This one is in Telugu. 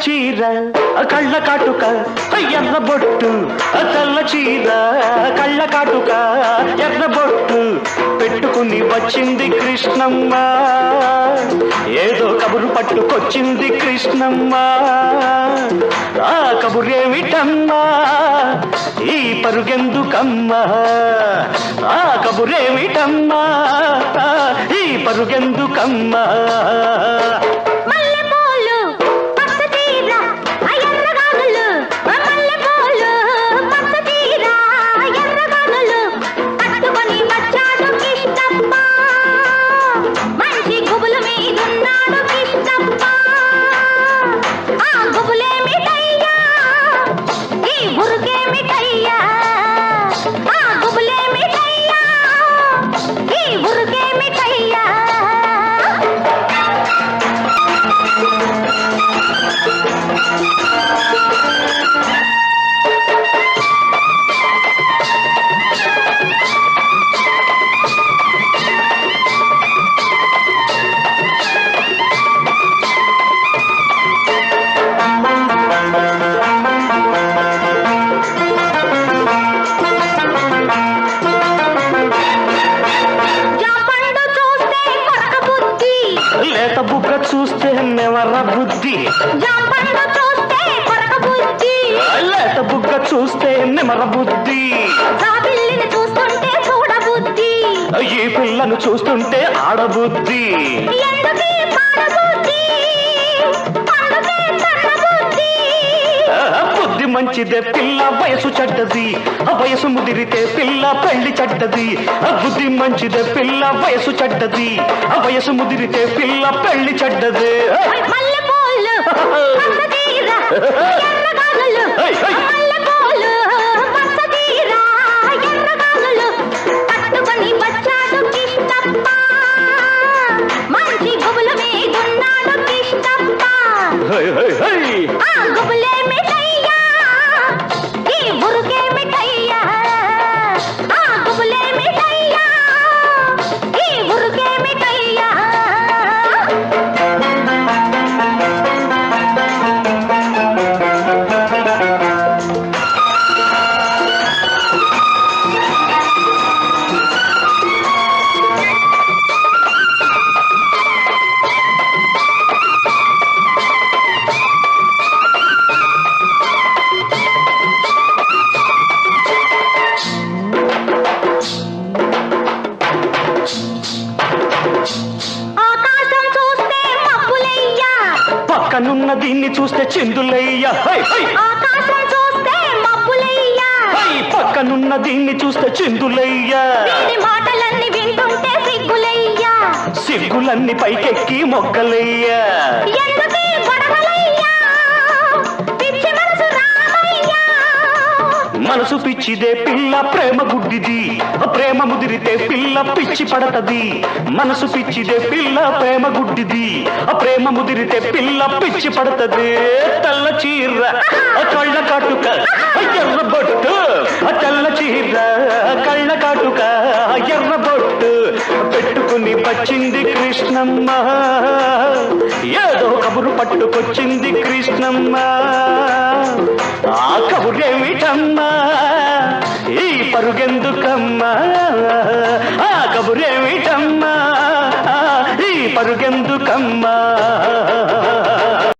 కళ్ళ కాటుక ఎర్ర బొట్టు తెల్ల చీర కళ్ళ కాటుక ఎర్ర బొట్టు పెట్టుకుని వచ్చింది కృష్ణమ్మ. ఏదో కబురు పట్టుకొచ్చింది కృష్ణమ్మ. ఆ కబురేమిటమ్మా? ఈ పరుగెందుకమ్మా? ఆ కబురేమిటమ్మా? ఈ పరుగెందుకమ్మా? నెవర బుద్ధి. బుగ్గ చూస్తే నెమర బుద్ధి. ఈ పిల్లను చూస్తుంటే ఆడబుద్ధి. మంచిదే పిల్ల వయసు చెడ్డది. ఆ వయసు ముదిరితే పిల్ల పెళ్ళి చెడ్డది. ఆ బుద్ధి మంచిదే పిల్ల వయసు చెడ్డది. ఆ వయసు ముదిరితే పిల్ల పెళ్ళి చెడ్డది. మల్లెపూలు పచ్చ ఆకాశం చూస్తే మబ్బులయ్యా. పక్కనున్న దీన్ని చూస్తే చిందులయ్య. ఆకాశం చూస్తే మబ్బులయ్యా. పక్కనున్న దీన్ని చూస్తే చిందులయ్య. మాటలన్నీ వింటుంటే సిగ్గులయ్యా. సిగ్గులన్నీ పైకెక్కి మొగ్గలయ్య. మనసు పిచ్చిదే పిల్ల ప్రేమ గుడ్డిది. ప్రేమ ముదిరితే పిల్ల పిచ్చి పడతది. మనసు పిచ్చిదే పిల్ల ప్రేమ గుడ్డిది. ప్రేమ ముదిరితే పిల్ల పిచ్చి పడతది. తెల్ల చీర కళ్ళ కాటుక ఎర్ర బొట్టు తెల్ల చీర కళ్ళ కాటుక ఎర్ర బొట్టు. పెట్టుకుని వచ్చింది కృష్ణమ్మ. ఏదో కబురు పట్టుకొచ్చింది కృష్ణమ్మ. ఆ కబురేమిటమ్మా? పరుగెందుకమ్మా? ఆ కబురేమిటమ్మా? ఈ పరుగెందుకమ్మా?